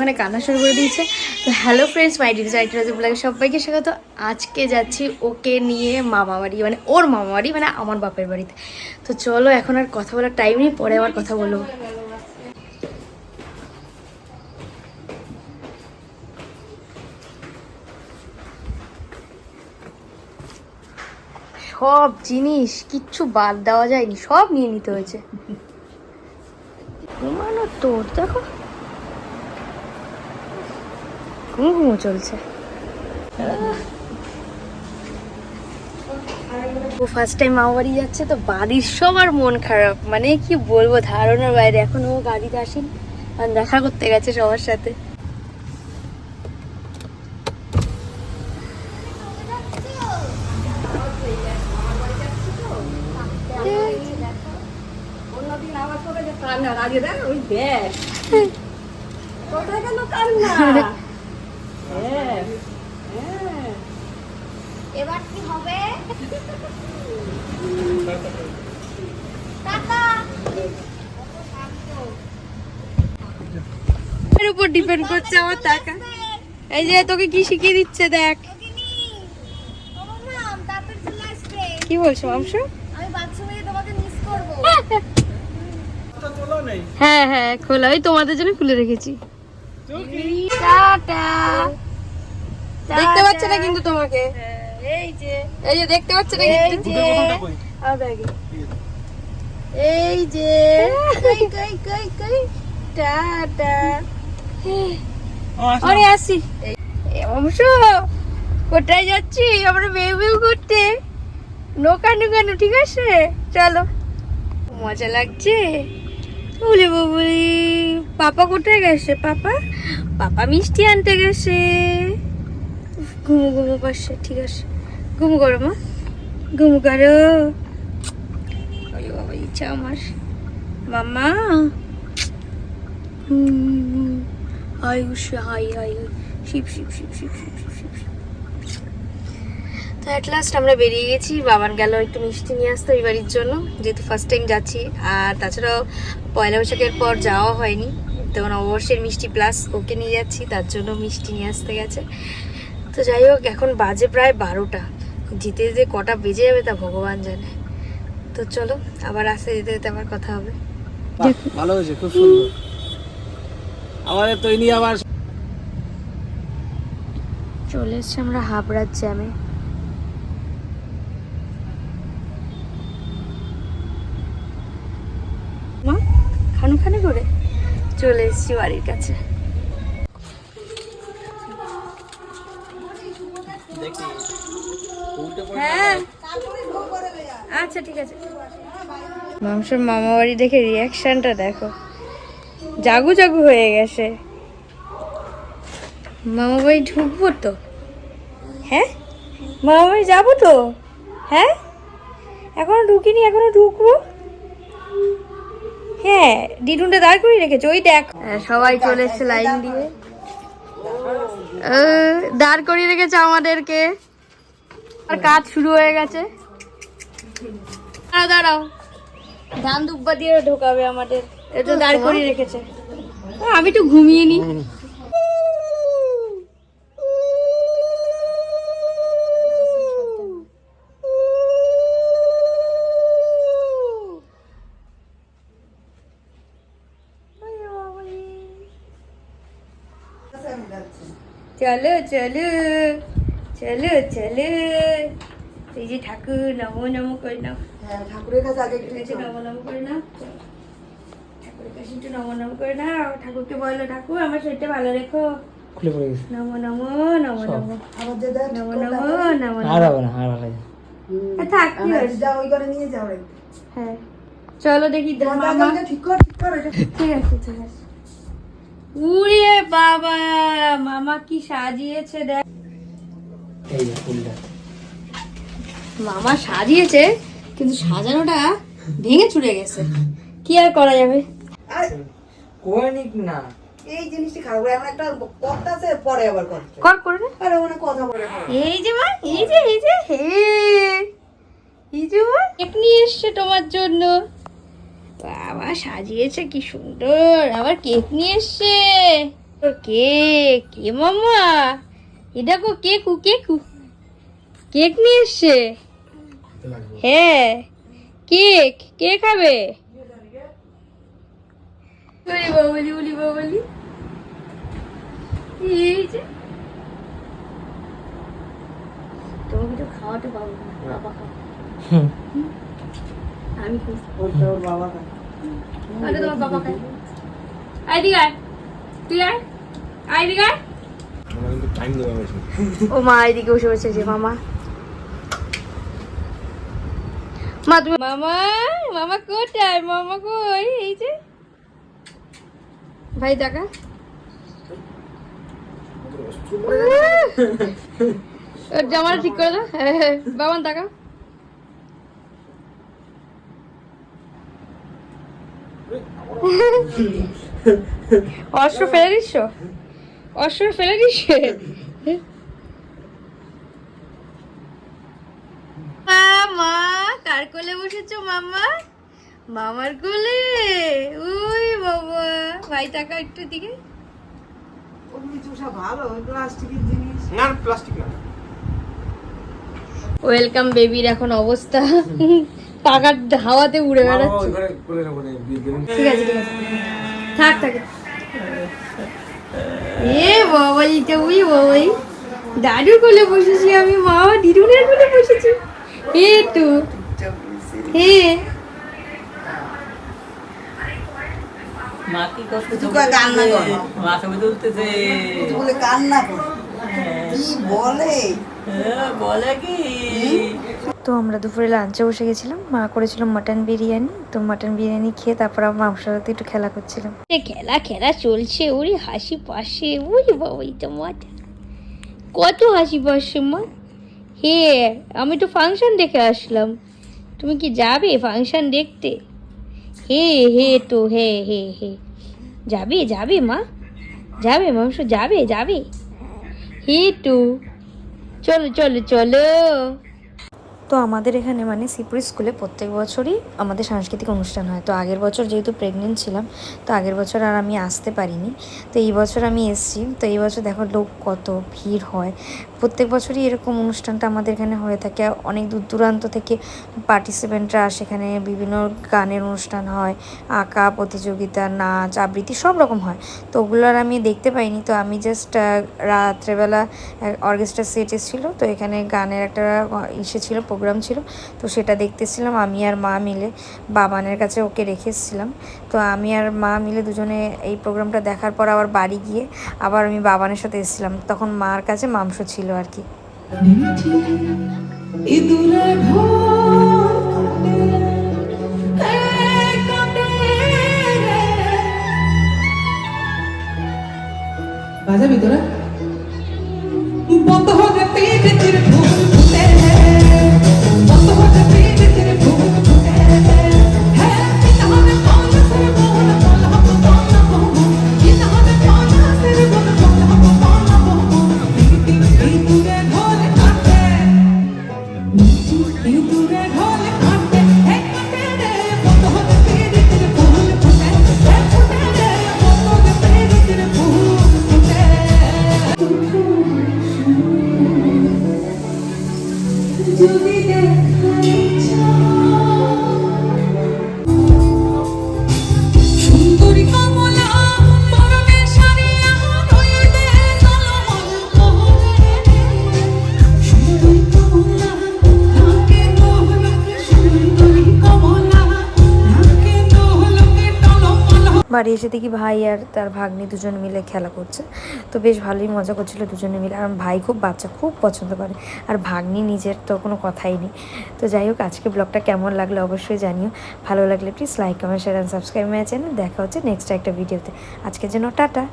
ওখানে কান্না শুরু করে দিয়েছে। তো hello friends my diz writer ব্লগে সবাইকে স্বাগত। আজকে যাচ্ছি ওকে নিয়ে মামা বাড়ি মানে ওর মামা বাড়ি মানে আমার বাপের বাড়িতে। তো চলো এখন আর কথা বলার টাইম নেই, পরে আবার কথা বলব। সব জিনিস কিচ্ছু বাদ দেওয়া যায়নি, সব নিয়ে নিতে হয়েছে। তোর, দেখো। ঘুমো ঘুমো চলছে। ও ফার্স্ট টাইম মামা বাড়ি যাচ্ছে তো বাড়ির সবার মন খারাপ। মানে কি বলব ধারণার বাইরে। এখন ও গাড়িতে আসেনি আর দেখা করতে গেছে সবার সাথে। আজকে দেখ ওই দেখ। কোথায় গেল কান্না? এবার কি হবে? এর উপর ডিপেন্ড করছে আমার টাকা। এই যে তোকে কি শিখিয়ে দিচ্ছে দেখ। কি বলছো মাংস আমি বাথরুমে গিয়ে তোমাকে মিস করব। হ্যাঁ হ্যাঁ খোলা। ওই তোমাদের জন্য খুলে রেখেছি। টাটা। দেখতে পাচ্ছে না কিন্তু তোমাকে। এই যে। এই যে দেখতে পাচ্ছে না এই কিন্তু এই যে। কই কই কই কই? টাটা। আরে আসি। অংশ কোথায় যাচ্ছি? আমরা বেউ বেউ করতে। নোকানু কেন ঠিক আছে? চলো। মজা লাগছে। বলি বলি, পাপা কোথায় গেছে, পাপা? পাপা মিষ্টি আনতে গেছে। ঘুমু ঘুমু, পাশে, ঠিক আছে। ঘুমু করো, মা। ঘুমু করো। বাবা, ইচ্ছা আমার। মামা হাই হাই হাই শিব শিব শিব শিব শিব অ্যাট লাস্ট আমরা বেরিয়ে গেছি বাবার গেল একটু মিষ্টি নিয়ে আসতে ওই বাড়ির জন্য যেহেতু ফার্স্ট টাইম যাচ্ছি। আর তাছাড়াও পয়লা বৈশাখের পর যাওয়া হয়নি তো নববর্ষের মিষ্টি প্লাস ওকে নিয়ে যাচ্ছি তার জন্য মিষ্টি নিয়ে আসতে গেছে। তো যাই হোক এখন বাজে প্রায় বারোটা। যেতে যেতে কটা বেজে যাবে তা ভগবান জানে। তো চলো আবার আসতে যেতে যেতে আবার কথা হবে। ভালো হয়েছে খুব সুন্দর। আমাদের তো এই নিয়ে আবার চলে এসছি আমরা হাবড়ার জ্যামে মা খানু খানে করে চলে এসছি বাড়ির কাছে। হ্যাঁ। আচ্ছা ঠিক আছে। মাংসের মামা বাড়ি দেখে রিয়াকশনটা দেখো। জাগু জাগু হয়ে গেছে। মামা বাড়ি ঢুকবো তো? হ্যাঁ? মামা বাড়ি যাব তো? হ্যাঁ? এখনও ঢুকিনি এখনও ঢুকবো? হ্যাঁ ডিডুনটা দাঁড় করিয়ে রেখেছে ওই দেখ। হ্যাঁ, সবাই চলে এসছে লাইন দিয়ে। দাঁড় করিয়ে রেখেছে আমাদেরকে। আর কাজ শুরু হয়ে গেছে। দাঁড়াও দাঁড়াও। ধান দুব্বা দিয়ে ঢোকাবে আমাদের। এটা দাঁড় করিয়ে রেখেছে। ও, আমি তো ঘুমিয়ে নি। চলো চলো চলো চলো। এই যে ঠাকুর নমো নমো করে নাও। হ্যাঁ ঠাকুরের কাছে আগে একটু নমো নমো করে নাও। চলো। ঠাকুরের কাছে একটু নমো নমো করে নাও। ঠাকুরকে বলো ঠাকুর আমার শরীরটা ভালো রেখো। খুলে পড়ে গেছে নমো নমো নমো নমো। আবার যে নমো নমো নমো আর হবে না আর ভালো থাক কি হয়েছে? যা ওই করে নিয়ে যাও। হ্যাঁ। চলো দেখি ঠিক কর ঠিক কর ঠিক আছে ঠিক আছে। উড়ে বাবা মামা কি সাজিয়েছে দেখ। এই যে ফুলটা। মামা সাজিয়েছে কিন্তু সাজানোটা ভেঙে চুরে গেছে। কি আর করা যাবে? আর কোয়ানিক না। এই জিনিসটি খারাপ এমন একটা কথা আছে পরে আবার কর। কর করে আরে ওখানে কথা বলে এই যে মা এই যে এই যে হে। এই যে মা কেক নিয়ে এসছে তোমার জন্য। বাবা সাজিয়েছে কি সুন্দর। আবার কেক নিয়ে এসছে। কেক। কে মামা এ দেখো কেকু কেকু। কেক নিয়ে এসছে। হ্যাঁ কেক কে খাবে? বাবলি উলি বাবলি। এই যে। তোমাকে তো খাওয়াতে পারব না বাবা আমি আরে তোমার বাবা তুই আয়। ও মা এদিকে বসে বসে যে মামা। মা তুমি মামা মামা কোথায়? মামা কই? এই যে। ভাই দেখা। ওর জামাটা ঠিক করে দাও। হ্যাঁ হ্যাঁ বাবান দেখা। অস্ত্র ফেলে দিচ্ছ অস্ত্র ফেলে দিচ্ছ মা কার কোলে বসেছো মামা? মামার কোলে? ওই বাবা ভাই টাকা একটু দিকে না প্লাস্টিক না। ওয়েলকাম বেবির এখন অবস্থা। টাকার হাওয়াতে উড়ে বেড়াচ্ছে। ঠিক আছে ঠিক আছে। থাক থাক। এ বাবা এটা উই বাবাই। দাদুর কোলে বসেছি আমি মা দিদুনের কোলে বসেছি। এ তো। হে মা কি করতেছে কান্না করে। মা ছবি তুলতেছে। বলে কান্না করে। কি বলে? হ্যাঁ, বলে কি? তো আমরা দুপুরে লাঞ্চে বসে গেছিলাম। মা করেছিল মাটন বিরিয়ানি। তো মাটন বিরিয়ানি খেয়ে তারপর আমরা মাংসের সাথে একটু খেলা করছিলাম। খেলা খেলা চলছে ওরে হাসি পাশে। ওই বাবা তো মজা। কত হাসি পাশে মা। হে, আমি তো ফাংশন দেখে আসলাম। তুমি কি যাবে ফাংশন দেখতে? হে হে তো, হে হে হে। যাবে যাবে মা। যাবে মাংস, যাবে যাবে। হে তো। চলো চলো চলো। তো আমাদের এখানে মানে সিপুরি স্কুলে প্রত্যেক বছরই আমাদের সাংস্কৃতিক অনুষ্ঠান হয়। তো আগের বছর যেহেতু প্রেগনেন্ট ছিলাম, তো আগের বছর আর আমি আসতে পারিনি। তো এই বছর আমি এসেছি। তো এই বছর দেখো লোক কত, ভিড় হয়। প্রত্যেক বছরই এরকম অনুষ্ঠানটা আমাদের এখানে হয়ে থাকে। অনেক দূর দূরান্ত থেকে পার্টিসিপেন্টরা আসে, এখানে বিভিন্ন গানের অনুষ্ঠান হয়, আঁকা, প্রতিযোগিতা, নাচ, আবৃত্তি সব রকম হয়। তো ওগুলো আর আমি দেখতে পাইনি, তো আমি জাস্ট রাত্রেবেলা অর্কেস্ট্রা সেট এসেছিল, তো এখানে গানের একটা ইসে ছিল প্রোগ্রাম ছিল, তো সেটা দেখতেছিলাম, আমি আর মা মিলে বাবানের কাছে ওকে রেখে এসেছিলাম। তো আমি আর মা মিলে দুজনে এই প্রোগ্রামটা দেখার পর আবার বাড়ি গিয়ে আবার আমি বাবানের সাথে এসেছিলাম। তখন মার কাছে মাংস ছিল আর কি। বাজাবি তোরা? বন্ধ এই দূরে ঢোল বাড়ি এসে দেখি ভাই আর তার ভাগ্নি দুজন মিলে খেলা করছে। তো বেশ ভালোই মজা করছিল দুজনে মিলে। আর ভাই খুব বাচ্চা, খুব পছন্দ করে। আর ভাগ্নি নিজের তো কোনো কথাই নেই। তো যাই হোক, আজকে ব্লগটা কেমন লাগল অবশ্যই জানিও। ভালো লাগলে please like comment share and subscribe my channel দেখা হচ্ছে নেক্সট একটা ভিডিওতে। আজকে যেন টাটা।